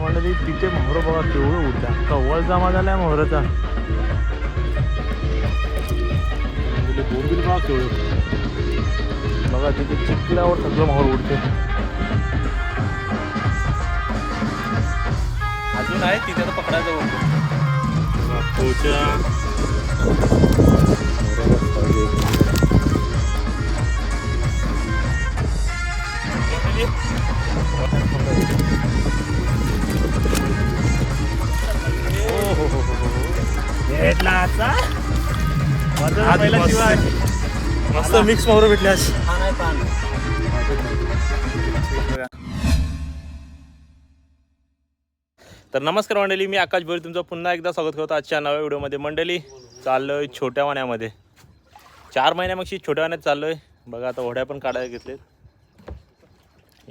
मंडळी तिथे मोहर बघा केवढं उडत्या कव्वळ जमा झालाय मोहराचा. बोंबील बघा केवढे. बघा तिथे चिखलावर सगळं मोहर उडते. अजून आहे तिथे तर पकडायचं बघतो मस्त. मिक्स मोहर तर नमस्कार मंडळी मी आकाश भोरी तुमचं पुन्हा एकदा स्वागत करतो आजच्या नव्या व्हिडिओमध्ये. मंडळी चाललोय छोट्या वाण्यामध्ये. चार महिन्यामागशी छोट्या वाण्यात चाललोय. बघा आता होड्या पण काढायला घेतलेत.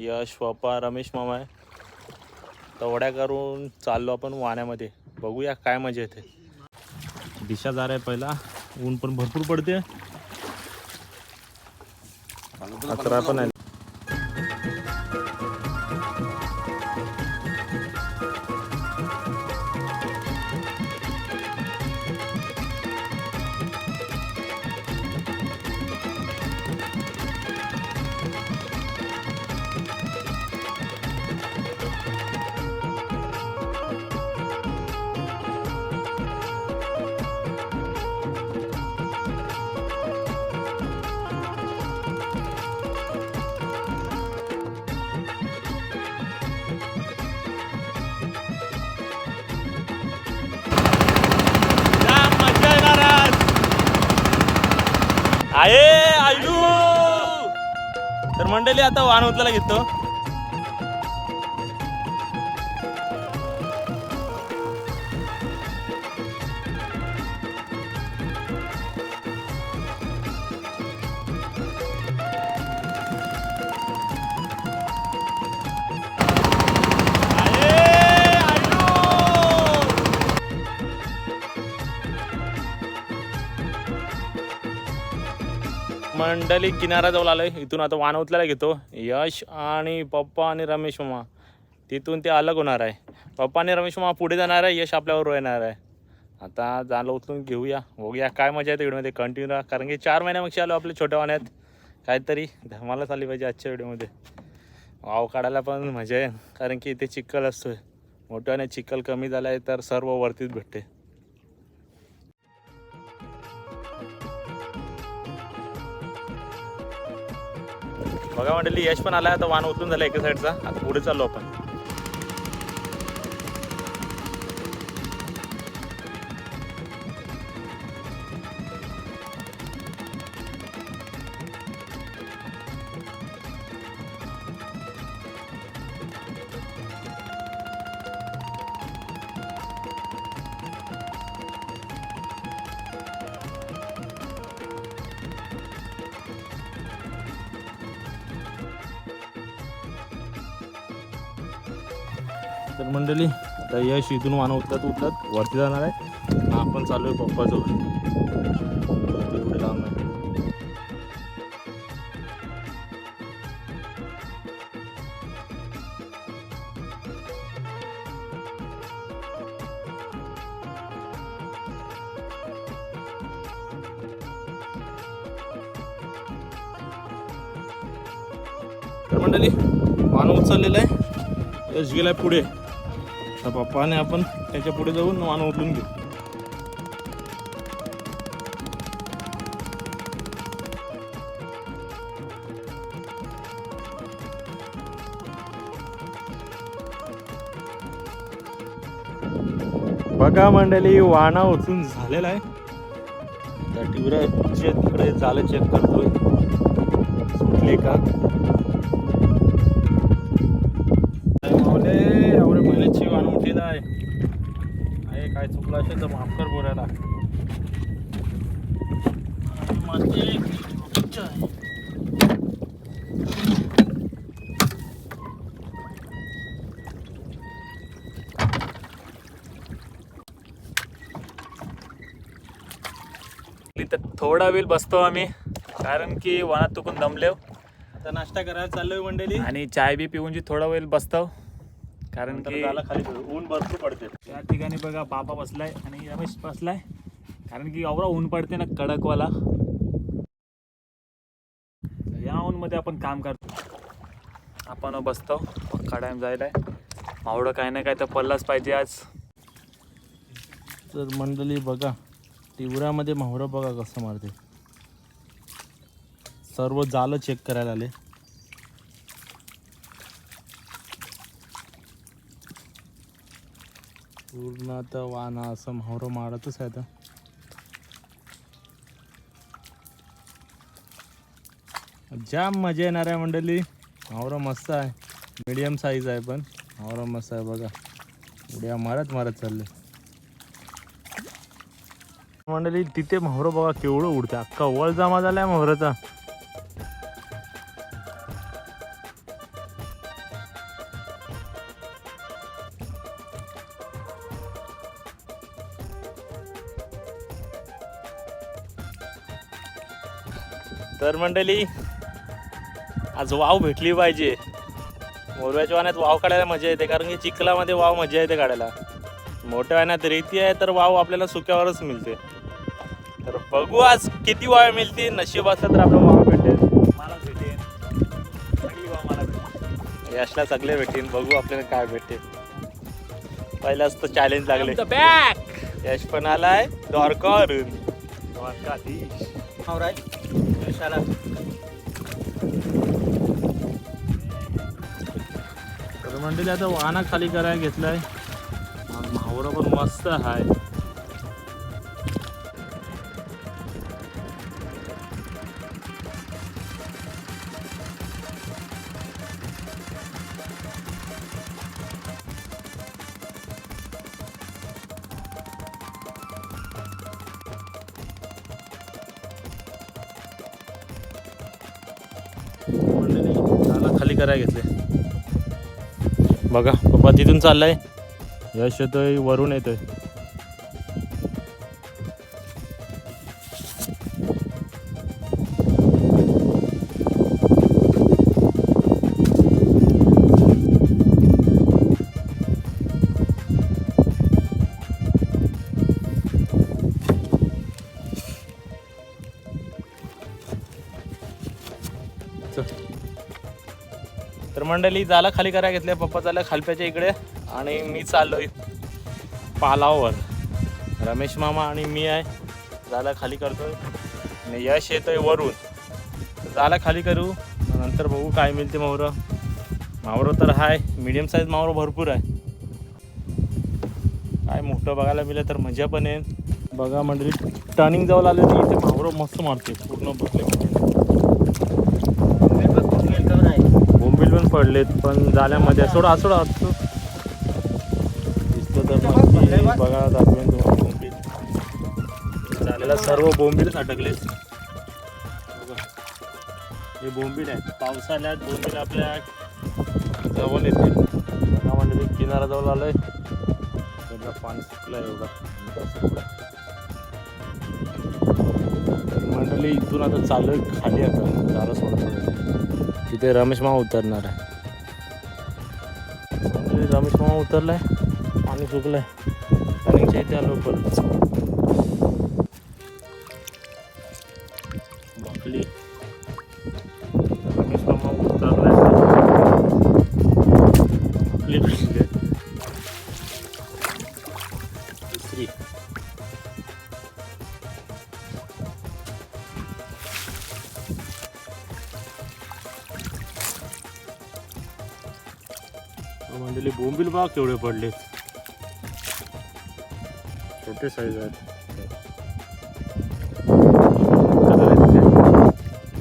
यश पप्पा रमेश मामा आहे. तवड्या करून चाललो आपण वाण्यामध्ये. बघूया काय मजा येते. दिशा जा आहे पहिला. ऊन पण भरपूर पडते. अकरा पण आहे. आता वाहन उचलायला घेतो. मंडळी किनारा जवळ आलोय. इथून आता वानवतल्याला घेतो. यश आणि पप्पा आणि रमेश मामा. तिथून ते अलग होणार आहे. पप्पा आणि रमेश मामा पुढे जाणार आहे. यश आपल्यावर येणार आहे. आता झालं उचलून घेऊया. बघूया काय मजा येते व्हिडिओमध्ये. कंटिन्यू राहा. कारण की चार महिन्यापेक्षा आलो आपल्या छोट्या वाण्यात. काहीतरी धमालाच आली पाहिजे आजच्या व्हिडिओमध्ये. वाव काढायला पण मजा आहे कारण की इथे चिखल असतोय. मोठ्याने चिखल कमी झाला आहे तर सर्व वरतीच भेटते. बघा मंडळी यश पण आला आता वाहन उतरून झालं एका साईडचा आता पुढे चाललो आपण. तर मंडळी आता यश इथून वाहन उतरत उतरत वरती जाणार आहे. आपण चालू आहे पप्पाजवळ एवढे लांब आहे. तर मंडळी वाहन उचललेलं आहे. यश गेलाय पुढे. आता पप्पाने आपण त्याच्या पुढे जाऊन वाहन उचलून घेऊ. बघा मंडळी वाणा उचलून झालेला आहे. त्या तिकडे झालं चेक करतोय. सुटले का? इथं थोडा वेळ बसतो आम्ही कारण की वनात चुकून दमले आता नाश्ता करायला चाललोय मंडळी. आणि चाय बी पिऊन जी थोडा वेळ बसतो कारण की झाला खाली. ऊन भरपूर पडते. त्या ठिकाणी बघा पापा बसलाय आणि रमेश बसलाय कारण की एवढा ऊन पडते ना कडकवाला. या ऊन मध्ये आपण काम करतो. आपण बसतो काढायला जायलाय. मावडं काय ना काय तर पडलाच पाहिजे आज. तर मंडळी बघा तिवरामध्ये मावरं बघा कसं मारते. सर्व जालं चेक करायला आले. पूर्ण आता वाना असं मावरं मारतच आहे आता. जाम मजा येणार आहे मंडळी. मावरं मस्त आहे. मीडियम साईज आहे पण. मावरं मस्त आहे बघा. उड्या मारत मारत चालले. मंडळी तिथे मोहरं बघा केवढं उडते. अख्खा वळ जमा झालाय मोहराचा. तर मंडळी आज वाव भेटली पाहिजे. मोरव्याच्या वाण्यात वाव काढायला मजा येते कारण की चिखलामध्ये वाव मजा येते काढायला. मोठ्या वाण्यात रेती आहे तर वाव आपल्याला सुक्यावरच मिळते. बघू आज किती वाव मिळते नशीब असलं तर आपलं वाव भेटेल. मला भेटेन. सगळी बा मला भेटेन. यशला सगळे भेटेल बघू आपल्याला काय भेटेल. पहिलाच तर चॅलेंज लागले. बॅक यश पण आलाय. द्वारकावरून. द्वारकाधीश. तर मंडळी आता वाहना खाली करायला घेतलाय. मावरा पण मस्त आहे जिथून चाललाय? यश येतोय वरून येतोय. मंडळी जाला खाली करायला घेतल्या पप्पा चालला खालप्याच्या इकडे. आणि मी चाललोय पालावर. रमेश मामा आणि मी आहे. जाला खाली करतोय. आणि यश येतोय वरून. जाला खाली करू. नंतर बघू काय मिळते मावरं. मावरं तर हाय. मीडियम साईज मावरं भरपूर आहे. काय मोठं बघायला मिळेल तर मजा पण येईल. बघा मंडळी टर्निंग जाऊ लागले तर इथे मावरं मस्त मारते पूर्ण बघले बोंबील पण पडलेत पण जाल्यामध्ये सोडा सोडा. दिसतं तर नक्की बघा दाखवेन तुम्हाला बोंबील. झालेला सर्व बोंबीलच अटकले हे बोंबील आहे. पावसाळ्यात बोंबील आपल्या जवळ येते बघा म्हणजे ते किनारा जवळ आलोय. त्याला पाणी सुकलं एवढं. मंडळी इथून आता चालू आहे खाली आता. झालं सोडा तिथे रमेश मामा उतरणार आहे. रमेश मामा उतरलाय पाणी सुकलंय पाणीच्या इथे आलो परत. बघा केवढे पडले. छोटे साईज आहेत.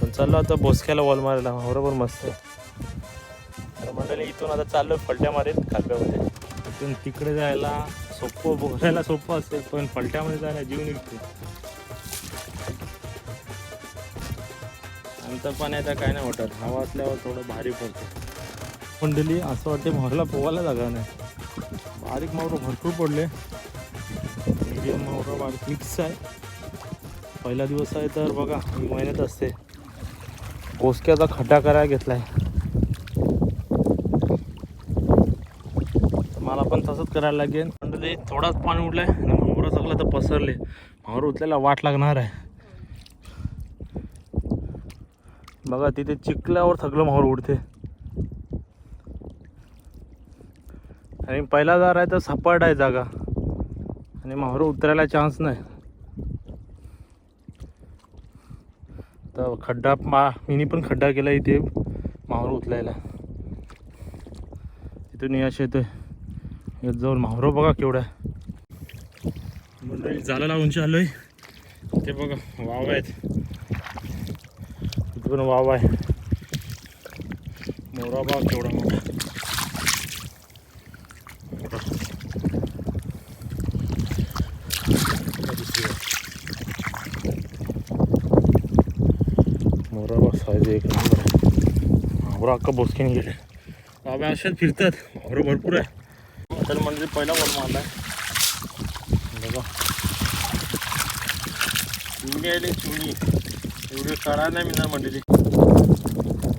पण चाललो आता बोसक्याला वॉल मारायला. बरोबर मस्त. आहे तर मंडळी इथून आता चाललो फलट्या मारेत खालप्यामध्ये इथून तिकडे जायला सोपं बोलायला सोपं असेल पण फलट्यामध्ये जायला जीव निघते नंतर पण आता काय नाही वाटत हवा असल्यावर थोडं भारी पडतं. मंडळी असं वाटते मोहरला पोवायला जागा नाही. बारीक मावरं भरपूर पडले. मीडियम मावरं बारीक मिक्स आहे. पहिला दिवस आहे तर बघा ही मेहनत असते. कोसक्याचा खड्डा करायला घेतलाय. मला पण तसंच करायला लागेल. म्हणजे थोडाच पाणी उडलाय आणि माहुरा सगळं तर पसरले. मावर उचलायला वाट लागणार आहे. बघा तिथे चिखल्यावर सगळं माहूर उडते. आणि पहिला दार आहे तर सपाट आहे जागा. आणि माहूर उतरायला चान्स नाही. तर खड्डा मा मिनी पण खड्डा केला इथे माहूर उतरायला. तिथून यश येतोय. येत जाऊन माहुरं बघा केवढा मंडळी झाला लावूनची आलोय ते बघा वाव आहेत. तिथे पण वाव आहे. मोरा बाग केवढा मोठा मोठा. आता दुसरी बाग. साईज एक नंबर आहे मावरा अक्का बोसकीने गेले बाबा अशाच फिरतात मावरं भरपूर आहे तर म्हणजे पहिला वर मारलाय बघा चिमणी आली चिमणी एवढी काढा नाही मी ना मंडळी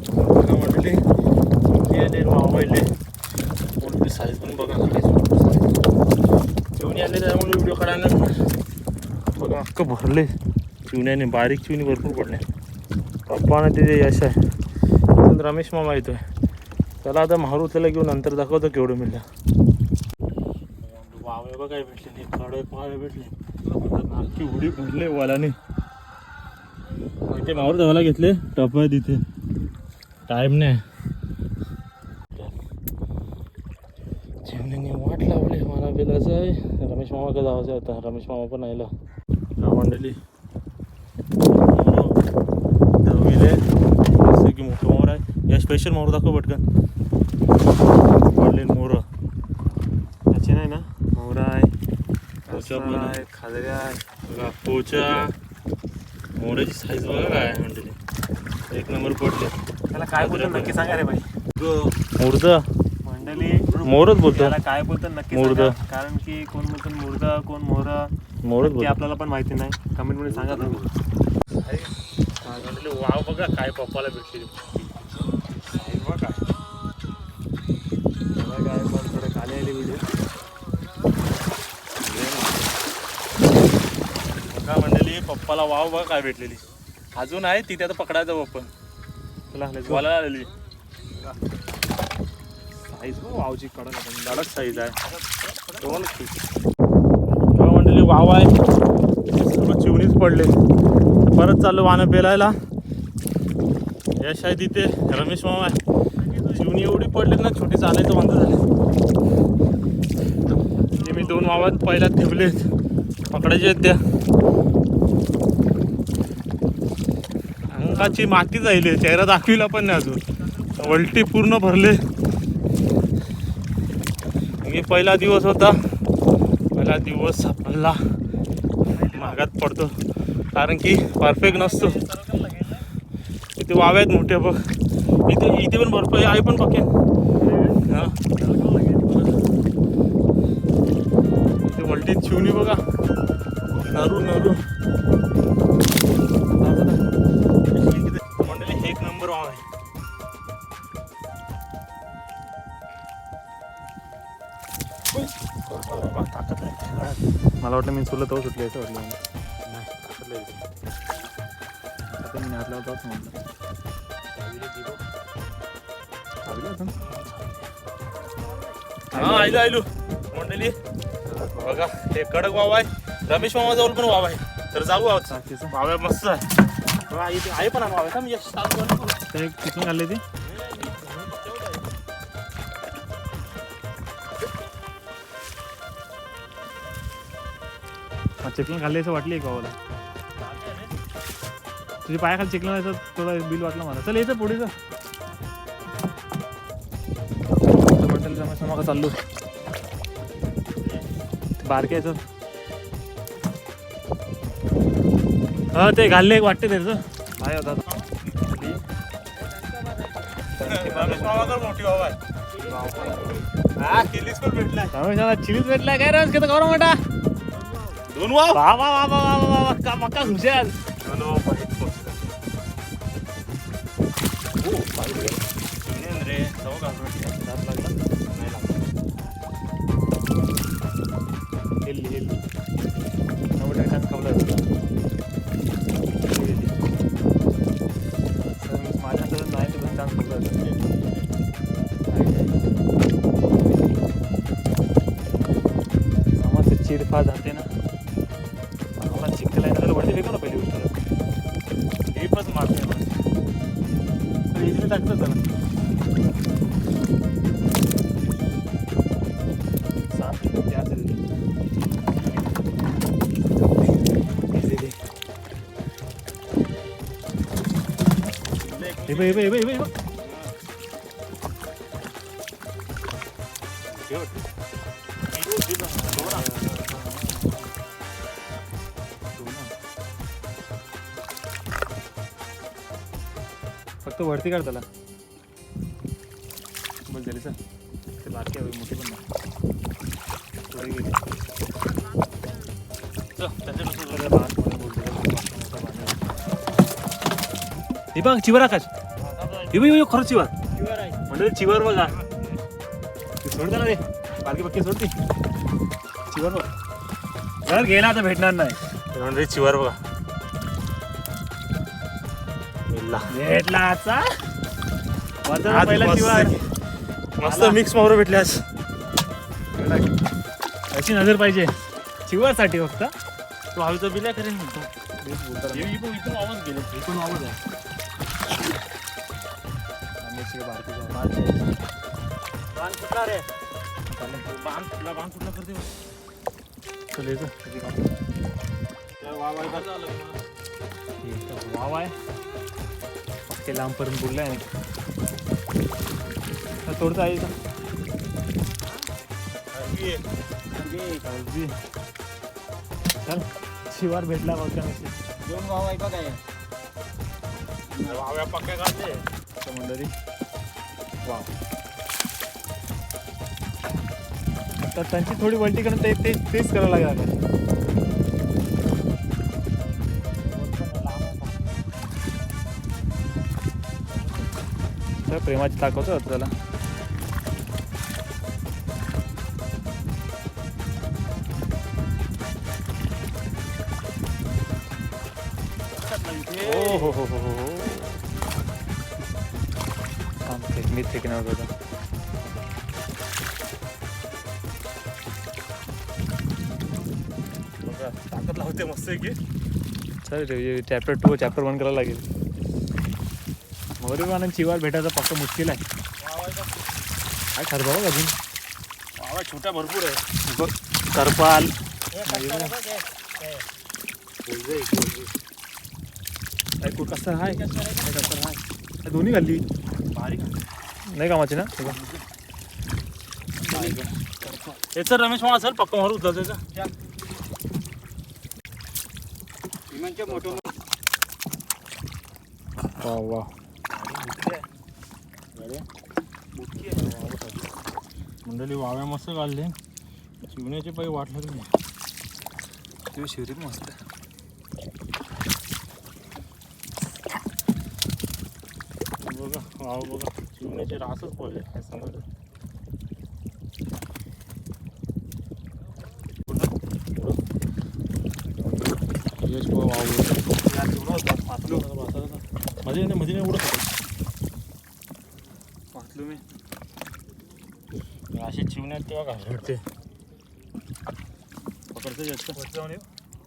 बघा मंडळी चिमणी आले मावा आले मोठी साईज पण बघा चिवणी आले त्यामुळे व्हिडिओ काढायला. बघा अख्खं भरले चिवण्याने बारीक चिवणी भरपूर पडले पप्पा तिथे यश आहे. इथून रमेश मामा येतोय. त्याला आता मारुतीला त्याला घेऊन नंतर दाखवतो केवढं मिळलं वावे बघा काय भेटले नाही. कडक वावे भेटले. नाकी उडी भरले वालाने. इथे मावर धावायला घेतले. टप आहे तिथे टाइम नाही. जेवणाने वाट लावली. मला बेलाचं आहे. रमेश मामा का जायचं होता रमेश मामा पण आयला. मंडळी दहावीले जसं की मोठं मोर आहे या स्पेशल मोर दाखव पटकन. पडले मोर. त्याची नाही ना? मोरा आहे खाजऱ्या बघा पोचा. मोराची साईज बघा काय एक नंबर पडले. त्याला काय बोलतात नक्की सांगा रे भाई. मुर्द? मंडळी मोरच बोलतो. त्याला काय बोलतात नक्की मुर्द. कारण की कोण बोलतात मुर्दा कोण मोहरा मोरच बोलतो. आपल्याला पण माहिती नाही. कमेंटमध्ये सांगा तुम्ही. वाव बघा काय पप्पाला भेटली. थोडं खाली आली व्हिडिओ बघा मंडळी पप्पाला वाव बघा काय भेटलेली. अजून आहे तिथे आता पकडायचं आपण चला let's आलेली. साईज बघ वावची कडक आपण कडक साईज आहे. दोन तेव्हा मंडळी वाव आहे. सर्व चिवणीच पडले. तर परत चाललो वानं पेलायला. यश आहे तिथे. रमेश मामा आहे. चिवणी एवढी पडली ना छोटी चालायचं बंद झाले. मावात मी पहिल्या ठेवलेत पकडायचे आहेत त्या. अंगाची माती जाईल चेहरा दाखविला पण नाही अजून. वलटी पूर्ण भरले. हे पहिला दिवस होता. पहिला दिवस आपला महागात पडतो. कारण की परफेक्ट नसतो. इथे वावे आहेत मोठे बघ. इथे इथे पण भरपूर आहे. आई पण बघेन हां. वलटीत चिवणी बघा. नरू नरू. मंडळी एक नंबर वाव आहे. मला वाटलं मी चुलं तो सुटले असं वाटलं. आता मी हात लावतो असं म्हटलं चालू आहे आता. हा आयलो आयलो मंडळी बघा हे कडक वाव आहे. रमेश मामा जवळ पण वाव आहे. तर जाऊ आहोत. वाव्या मस्त आहे. आहे पण वाव आहे का? मी यश चालू करू? ते चिकन खाल्ले असं वाटली का मला तुझ्या पायाखाली चिकन असं थोडं बिल वाटलं मला. चल यायचं पुढे जा हॉटेलच्या मस्त चाललो बारक्याचं हा ते घालले एक वाटते त्याचं. हा भेटलाय रमेशाला चिलीच भेटला काय रमेश? किती करू मोठा. दोन वा वा वा वा वा वा वा का मक्का हुशार चिरफा जाते ना मला चिखल आहे ना त्याला वरती फेकू ना पहिली गोष्ट ड्रीपच मारते बस. तर इकडे टाकतो त्याला सात त्या हे बघ हे फक्त वरती काढ त्याला. बस झाली सर. ते बारकी हवी मोठी पण नाही. गेली. हे बघ चिवर आकाश. हे खरंच चिवर. म्हणजे चिवर बघा. ते सोड त्याला रे. बारकी बक्की सोड ती. चिवर बघ. जर गेला आता भेटणार नाही. म्हणजे चिवर बघा. भेटला आजचा. पहिला मस्त चिवर मस्त मिक्स मावरं भेटले आज. अशी नजर पाहिजे. चिवरसाठी फक्त. तू हवीचं बिल करेन म्हणतो इथून आवाज गेले. इथून आवाज आहे. करते चल आहे पक्के लांबपर्यंत हा, तोडता आहे इथं. काळजी. चल शिवार भेटला बघा दोन भाव आहे. वाव्या पक्क्या काढते समुंदरी वाव तर त्यांची थोडी वलटी करून ते ते तेच करायला लागेल तर प्रेमाची होतं त्याला. हो हो हो हो. हो मी फेकणार होता ताकद लावते मस्त आहे की चल चॅप्टर टू चॅप्टर वन करायला लागेल. आणि चिवार भेटायचं फक्त मुश्किल आहे. काय ठरवा बघ अजून? वावा छोट्या भरपूर आहे बघ करपाल. काय कुठं कसं आहे? काय कसं आहे? काय दोन्ही घालली बारीक. नाही कामाची ना? हे. याचं रमेश मला सर पक्का मारू उचलतो त्याचा विमानचे मोठं वा वा. मंडळी वाव्या मस्त काढले. शिवण्याचे पायी वाट लागली. तुझी शिवरीत मस्त. बघा वाव बघा. शिवण्याचे रासच पडले. काय सांगत यश बघा. वावमध्ये नाही मध्ये नाही उडत वाचलो मी चिवण्यात तेव्हा घालते पकडतं जास्त. वरती जाऊन येऊ.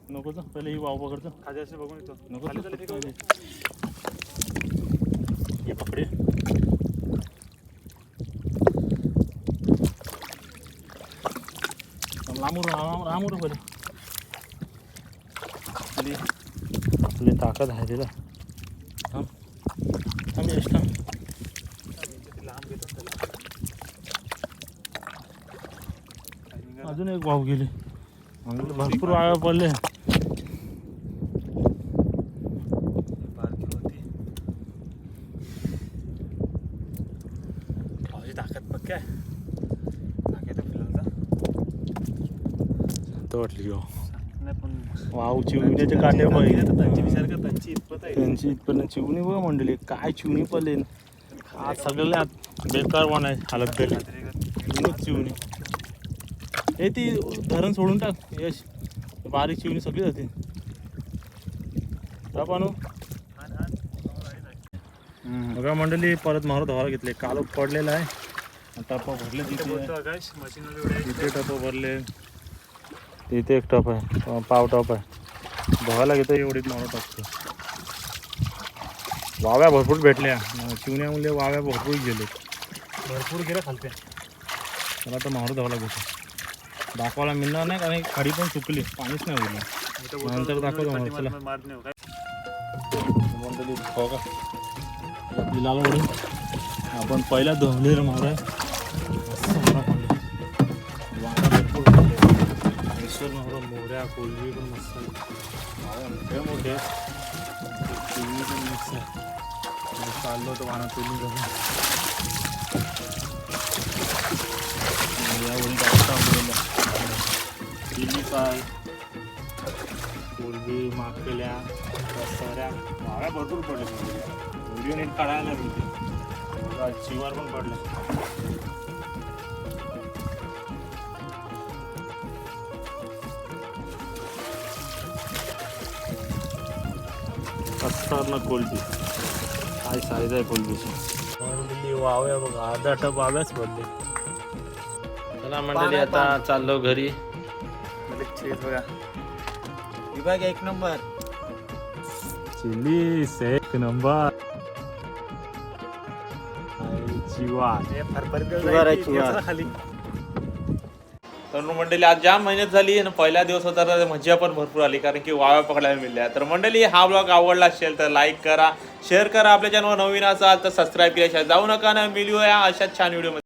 नको तर पहिले ही वाव पकडतं. खाली असे बघून येतो. नको खाली. ये पकडे. पहिले. खाली आपली ताकद आहे तिला थांब. थांब यश थांब लांब घेतो त्याला timing अजून एक वाव गेली. भरपूर वाया पडले. ताकद पक्की तर वाटली हो. नाही पण वाव चिवण्याचे त्यांची विचार कर त्यांची इतपत आहे. त्यांची इथपर्यंत चिवणी बघ मंडळी काय चिवणी पडले. आज सगळ्यात बेकार वन आहे हालत चिवणी. हे ती धरण सोडून टाक यश. बारीक चिवणी सगळी जाते. पानू. बघा मंडळी परत मारत व्हायला घेतले. काल पडलेला आहे. टप भरले तिथे. टप भरले. तिथे एक टप आहे. पाव टप आहे. बघायला घेतो एवढीच मारत टाकतो वाव्या भरपूर भेटल्या. चिवण्यामुळे वाव्या भरपूर गेले भरपूर गेला खालते मला तर मारू धावला घेतो. दाखवायला मिळणार नाही कारण खाडी पण चुकली पाणीच नाही उरलं. नंतर दाखवतो आपली लाल वडून आपण पहिला धवलेर मारू मोऱ्या कोलबी पण मस्त मोठे मोठे. पण मस्त आहे मग चाललो होतो वारा तोडून जाऊन यावरून जास्त चिली फ्राय कोलबी माकल्या रस्त्यावऱ्या वाव्या भरपूर पडले व्हिडिओ नीट काढायला मिळते चिवार पण पडले ना कोलबी काय साईज आहे कोलबीची वाव्या बघा अर्धा टप वाव्याच पडले चला मंडळी आता चाललो घरी. चीज बघा विभाग एक नंबर चिली एक नंबर हे खाली तर मंडळी आज जाम मेहनत झाली आणि पहिला दिवस होता तर मजा पण भरपूर आली कारण की वाव्या पकडायला मिळल्या. तर मंडळी हा ब्लॉग आवडला असेल तर लाईक करा शेअर करा. आपल्या चॅनलवर नवीन असाल तर सबस्क्राईब केल्याशिवाय जाऊ नका ना मिळूया अशाच छान व्हिडिओ